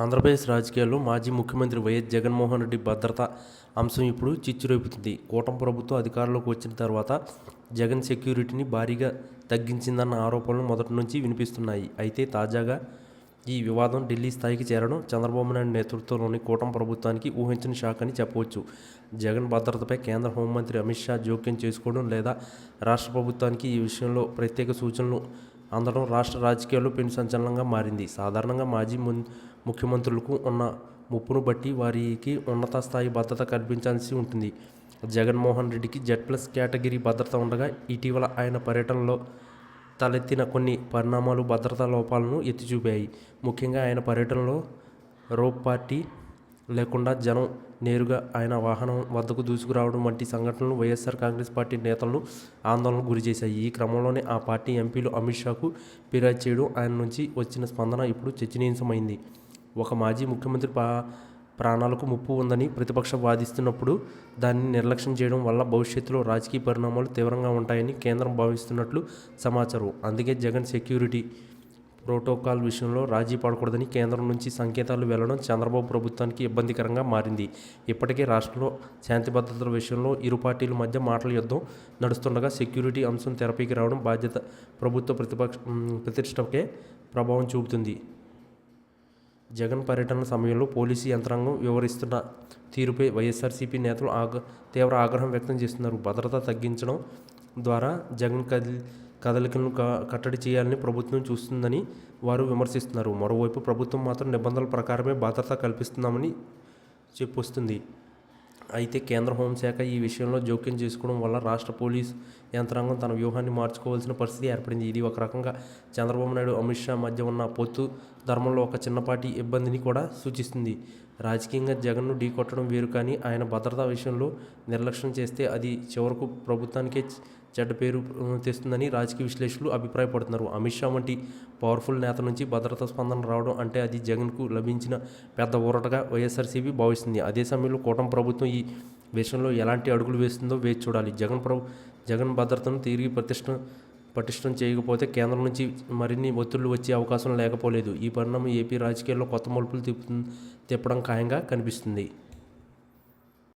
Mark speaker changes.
Speaker 1: ఆంధ్రప్రదేశ్ రాజకీయాల్లో మాజీ ముఖ్యమంత్రి వైఎస్ జగన్మోహన్ రెడ్డి భద్రత అంశం ఇప్పుడు చిచ్చురేపుతుంది. కూటమి ప్రభుత్వం అధికారంలోకి వచ్చిన తర్వాత జగన్ సెక్యూరిటీని భారీగా తగ్గించిందన్న ఆరోపణలు మొదటి నుంచి వినిపిస్తున్నాయి. అయితే తాజాగా ఈ వివాదం ఢిల్లీ స్థాయికి చేరడం చంద్రబాబు నాయుడు నేతృత్వంలోని కూటమి ప్రభుత్వానికి ఊహించిన షాక్ అని చెప్పవచ్చు. జగన్ భద్రతపై కేంద్ర హోంమంత్రి అమిత్ షా జోక్యం చేసుకోవడం లేదా రాష్ట్ర ప్రభుత్వానికి ఈ విషయంలో ప్రత్యేక సూచనలు అందడం రాష్ట్ర రాజకీయాల్లో పెను సంచలనంగా మారింది. సాధారణంగా మాజీ ము ముఖ్యమంత్రులకు ఉన్న ముప్పును బట్టి వారికి ఉన్నత స్థాయి భద్రత కల్పించాల్సి ఉంటుంది. జగన్మోహన్ రెడ్డికి జెడ్ ప్లస్ కేటగిరీ భద్రత ఉండగా ఇటీవల ఆయన పర్యటనలో తలెత్తిన కొన్ని పరిణామాలు భద్రతా లోపాలను ఎత్తి చూపాయి ముఖ్యంగా ఆయన పర్యటనలో రోప్ పార్టీ లేకుండా జనం నేరుగా ఆయన వాహనం వద్దకు దూసుకురావడం వంటి సంఘటనలు వైఎస్ఆర్ కాంగ్రెస్ పార్టీ నేతలను ఆందోళనకు గురిచేశాయి ఈ క్రమంలోనే ఆ పార్టీ ఎంపీలు అమిత్ షాకు ఫిర్యాదు చేయడం ఆయన నుంచి వచ్చిన స్పందన ఇప్పుడు చర్చనీయాంశమైంది. ఒక మాజీ ముఖ్యమంత్రి పా ప్రాణాలకు ముప్పు ఉందని ప్రతిపక్షం వాదిస్తున్నప్పుడు దాన్ని నిర్లక్ష్యం చేయడం వల్ల భవిష్యత్తులో రాజకీయ పరిణామాలు తీవ్రంగా ఉంటాయని కేంద్రం భావిస్తున్నట్లు సమాచారం. అందుకే జగన్ సెక్యూరిటీ ప్రోటోకాల్ విషయంలో రాజీ పడకూడదని కేంద్రం నుంచి సంకేతాలు వెళ్ళడం చంద్రబాబు ప్రభుత్వానికి ఇబ్బందికరంగా మారింది. ఇప్పటికే రాష్ట్రంలో శాంతి భద్రతల విషయంలో ఇరు పార్టీల మధ్య మాటల యుద్ధం నడుస్తుండగా సెక్యూరిటీ అంశం తెరపైకి రావడం బాధ్యత ప్రభుత్వ ప్రతిపక్ష ప్రతిష్టకే ప్రభావం చూపుతుంది. జగన్ పర్యటన సమయంలో పోలీసు యంత్రాంగం వివరిస్తున్న తీరుపై వైఎస్ఆర్సీపీ నేతలు ఆగ తీవ్ర ఆగ్రహం వ్యక్తం చేస్తున్నారు. భద్రత తగ్గించడం ద్వారా జగన్ కదిలి కదలికలను కట్టడి చేయాలని ప్రభుత్వం చూస్తుందని వారు విమర్శిస్తున్నారు. మరోవైపు ప్రభుత్వం మాత్రం నిబంధనల ప్రకారమే భద్రత కల్పిస్తున్నామని చెప్పొస్తుంది. అయితే కేంద్ర హోంశాఖ ఈ విషయంలో జోక్యం చేసుకోవడం వల్ల రాష్ట్ర పోలీస్ యంత్రాంగం తన వ్యూహాన్ని మార్చుకోవాల్సిన పరిస్థితి ఏర్పడింది. ఇది ఒక రకంగా చంద్రబాబు నాయుడు అమిత్ షా మధ్య ఉన్న పొత్తు ధర్మంలో ఒక చిన్నపాటి ఇబ్బందిని కూడా సూచిస్తుంది. రాజకీయంగా జగన్ను ఢీకొట్టడం వేరు కానీ ఆయన భద్రతా విషయంలో నిర్లక్ష్యం చేస్తే అది చివరకు ప్రభుత్వానికే చెడ్డ పేరు తెస్తుందని రాజకీయ విశ్లేషకులు అభిప్రాయపడుతున్నారు. అమిత్ షా వంటి పవర్ఫుల్ నేత నుంచి భద్రతా స్పందన రావడం అంటే అది జగన్కు లభించిన పెద్ద ఊరటగా వైఎస్ఆర్సీపీ భావిస్తుంది. అదే సమయంలో కూటమి ప్రభుత్వం ఈ విషయంలో ఎలాంటి అడుగులు వేస్తుందో వేచి చూడాలి. జగన్ ప్రభు జగన్ భద్రతను తిరిగి ప్రతిష్ట పటిష్టం చేయకపోతే కేంద్రం నుంచి మరిన్ని ఒత్తిళ్ళు వచ్చే అవకాశం లేకపోలేదు. ఈ పరిణామం ఏపీ రాజకీయాల్లో కొత్త మలుపులు తిప్పు తిప్పడం ఖాయంగా కనిపిస్తుంది.